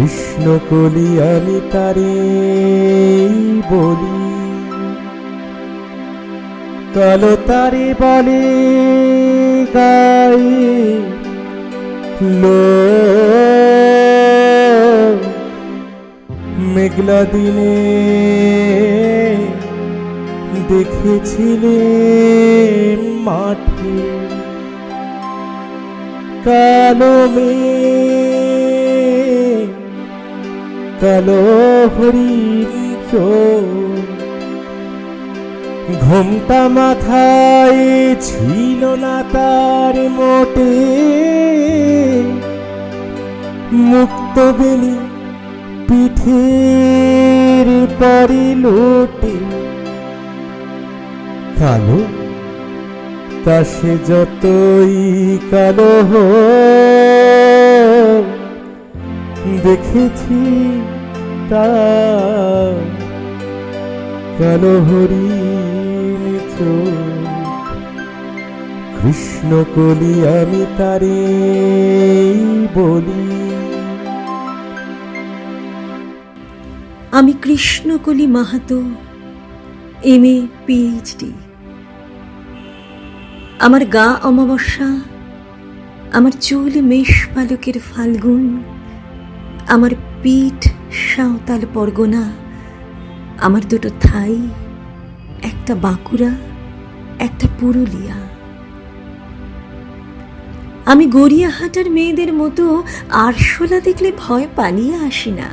কৃষ্ণ কলি আমি তারে বলি। কালো তারে বলে গায়ে লো মেঘলা দিনে দেখেছিলে মাঠে। কালো মেঘ কালো হরিণ ঘুমটা মাথায় ছিল না তার মোটে। মুক্ত বেলি পিঠের পরে লোটে। কালো তা সে যতই কালো হোক, দেখেছি তা। কালো চোখ? কৃষ্ণ কলি আমি তারে বলি। আমি Krishnakali Mahato M A P H D. আমার গা অমাবস্যা, আমার চুল মেষ পালকের ফাল্গুন আমার পিঠ সাঁওতাল পরগনা, আমার দুটো থাই, একটা বাঁকুড়া, একটা পুরুলিয়া। আমি গড়িয়াহাটার মেয়েদের মতো আরশোলা দেখলে ভয় পালিয়ে আসি না।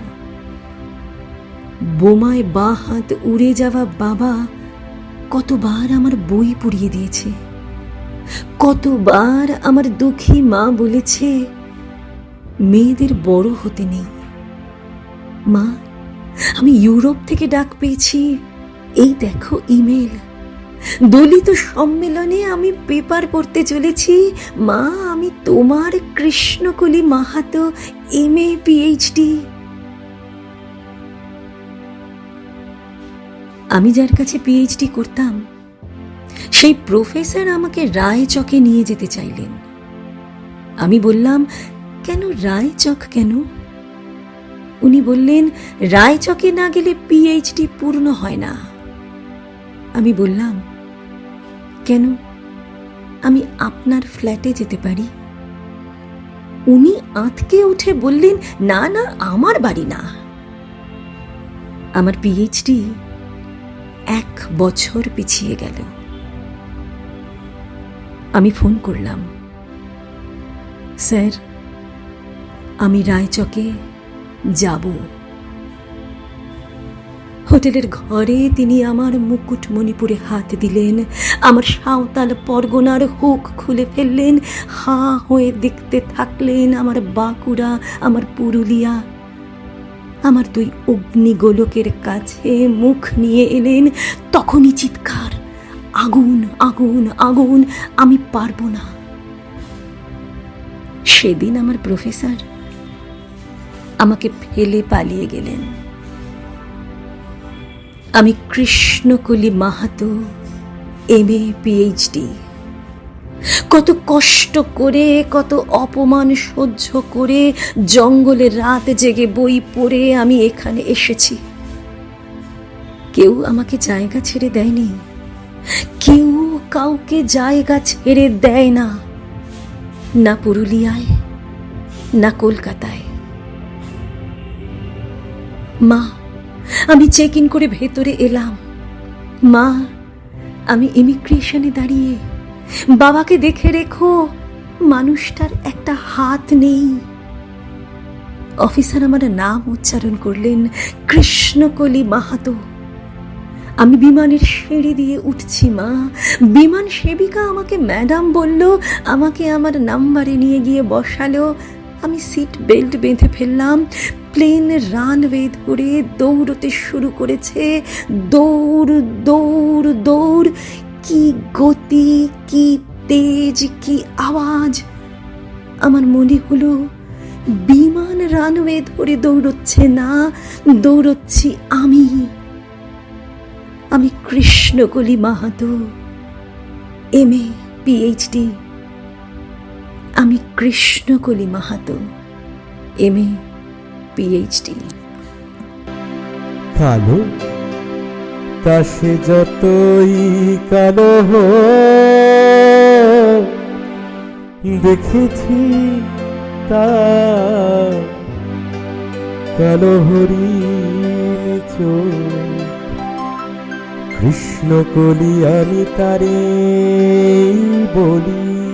বোমায় বা হাত উড়ে যাওয়া বাবা কতবার আমার বই পুড়িয়ে দিয়েছে, কতবার আমার দুঃখী মা বলেছে মেয়েদের বড় হতে নেই। মা, আমি ইউরোপ থেকে ডাক পেয়েছি। এই দেখো ইমেল। দলিত সম্মেলনে আমি পেপার পড়তে চলেছি। মা, আমি তোমার Krishnakali Mahato M A, P H D. আমি যার কাছে পিএইচডি করতাম, সেই প্রফেসর আমাকে রায়চকে নিয়ে যেতে চাইলেন। আমি বললাম কেন রায়চক কেন? উনি বললেন, রায়চকে না গেলে পিএইচডি পূর্ণ হয় না। আমি বললাম, কেন? আমি আপনার ফ্ল্যাটে যেতে পারি। উনি আঁতকে উঠে বললেন, না না, আমার বাড়ি না। আমার পিএইচডি এক বছর পিছিয়ে গেল। আমি ফোন করলাম, স্যার আমি রায়চকে যাব। হোটেলের ঘরে তিনি আমার মুকুট মণিপুরে হাত দিলেন, আমার সাঁওতাল পরগনার হুক খুলে ফেললেন, হাঁ হয়ে দেখতে থাকলেন আমার বাঁকুড়া, আমার পুরুলিয়া। আমার দুই অগ্নিগোলকের কাছে মুখ নিয়ে এলেন, তখনই চিৎকার, আগুন আগুন আগুন, আমি পারব না। সেদিন আমার প্রফেসর আমাকে ফেলে পালিয়ে গেলেন। আমি Krishnakali Mahato, M A, P H D. কত কষ্ট করে, কত অপমান সহ্য করে, জঙ্গলে রাত জেগে বই পড়ে আমি এখানে এসেছি। কেউ আমাকে জায়গা ছেড়ে দেয়নি। কেউ কাউকে জায়গা ছেড়ে দেয় না। না পুরুলিয়ায়, না কলকাতায়। মা, আমি চেক ইন করে ভেতরে এলাম। মা, আমি ইমিগ্রেশনে দাঁড়িয়ে। বাবাকে দেখে রেখো, মানুষটার একটা হাত নেই। অফিসার আমার নাম উচ্চারণ করলেন, কৃষ্ণকলি মাহাতো। আমি বিমানের সিঁড়ি দিয়ে উঠছি, মা। বিমান সেবিকা আমাকে ম্যাডাম বলল, আমাকে আমার নাম্বারে নিয়ে গিয়ে বসালো। আমি সিট বেল্ট বেঁধে ফেললাম। প্লেন রানওয়ে ধরে দৌড়তে শুরু করেছে। দৌড় দৌড় দৌড়। কি গতি, কি তেজ, কি আওয়াজ। আমার মনে হলো, বিমান রানওয়ে ধরে দৌড়চ্ছে না, দৌড়চ্ছি আমি। আমি Krishnakali Mahato, M A P H D আমি Krishnakali Mahato, M A, P H D. কালো তা যতই কালো দেখেছি তা কালো চোখ। কৃষ্ণ কলি আমি তারে বলি।